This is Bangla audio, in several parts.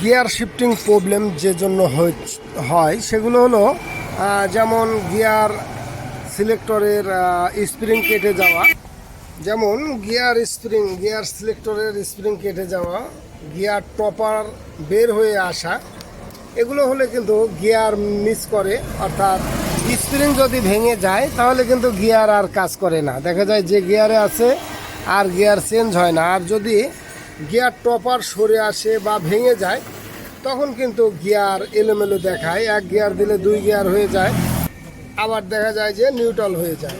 গিয়ার শিফটিং প্রবলেম যে জন্য হয়ে- সেগুলো হলো যেমন গিয়ার সিলেক্টরের স্প্রিং কেটে যাওয়া, যেমন গিয়ার স্প্রিং, গিয়ার সিলেক্টরের স্প্রিং কেটে যাওয়া, গিয়ার টপার বের হয়ে আসা, এগুলো হলে কিন্তু গিয়ার মিস করে, অর্থাৎ স্প্রিং যদি ভেঙে যায়, তাহলে কিন্তু গিয়ার আর কাজ করে না। দেখা যায় যে গিয়ারে আছে, আর গিয়ার চেঞ্জ হয় না। আর যদি গিয়ার টপার সরে আসে বা ভেঙে যায়, তখন কিন্তু গিয়ার এলোমেলো দেখায়। এক গিয়ার দিলে দুই গিয়ার হয়ে যায়, আবার দেখা যায় যে নিউট্রাল হয়ে যায়।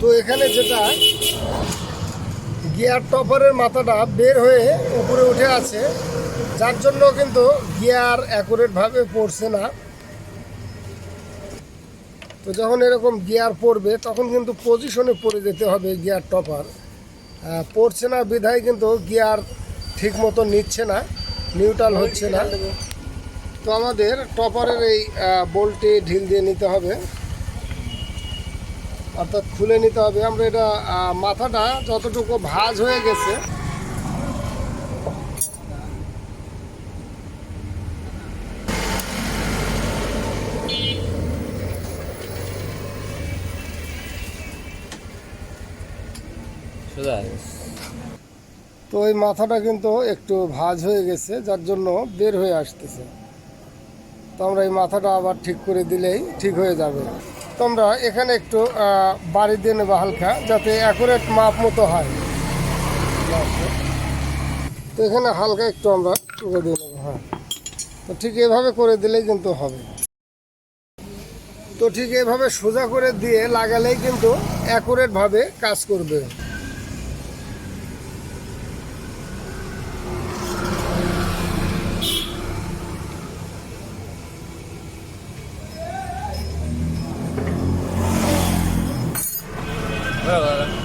তো এখানে যেটা, গিয়ার টপারের মাথাটা বের হয়ে উপরে উঠে আছে। যার জন্য কিন্তু গিয়ার অ্যাকুরেটভাবে পড়ছে না। তো যখন এরকম গিয়ার পড়বে, তখন কিন্তু পজিশনে পড়ে যেতে হবে গিয়ার টপার। পড়ছে না বিধায় কিন্তু গিয়ার ঠিক মতো নিচ্ছে না নিউট্রাল হচ্ছে না। তো আমাদের টপারের এই বোল্টে ঢিল দিয়ে নিতে হবে। অর্থাৎ খুলে নিতে হবে। আমরা এটা মাথাটা যতটুকু ভাজ হয়ে গেছে। তো এই মাথাটা কিন্তু একটু ভাজ হয়ে গেছে যার জন্য বের হয়ে আসতেছে। তো আমরা এই মাথাটা আবার ঠিক করে দিলেই ঠিক হয়ে যাবে। তো আমরা এখানে একটু বাড়ি দিয়ে নেব হালকা, যাতে অ্যাকুরেট মাপ মতো হয়। তো এখানে হালকা একটু আমরা দিয়ে নেব হ্যাঁ। তো ঠিক এভাবে করে দিলেই কিন্তু হবে। তো ঠিক এভাবে সোজা করে দিয়ে লাগালেই কিন্তু অ্যাকুরেটভাবে কাজ করবে।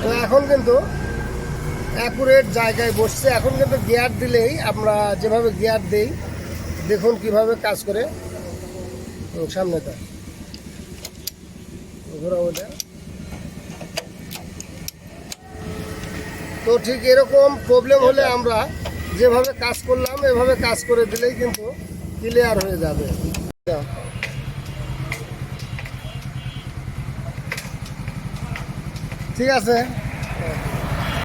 তো এখন কিন্তু অ্যাকুরেট জায়গায় বসছে। এখন কিন্তু গিয়ার দিলেই আমরা যেভাবে গিয়ার দেই দেখুন কীভাবে কাজ করে। সামনে ওটা তো ঠিক এরকম প্রবলেম হলে আমরা যেভাবে কাজ করলাম এভাবে কাজ করে দিলেই কিন্তু ক্লিয়ার হয়ে যাবে। ঠিক আছে।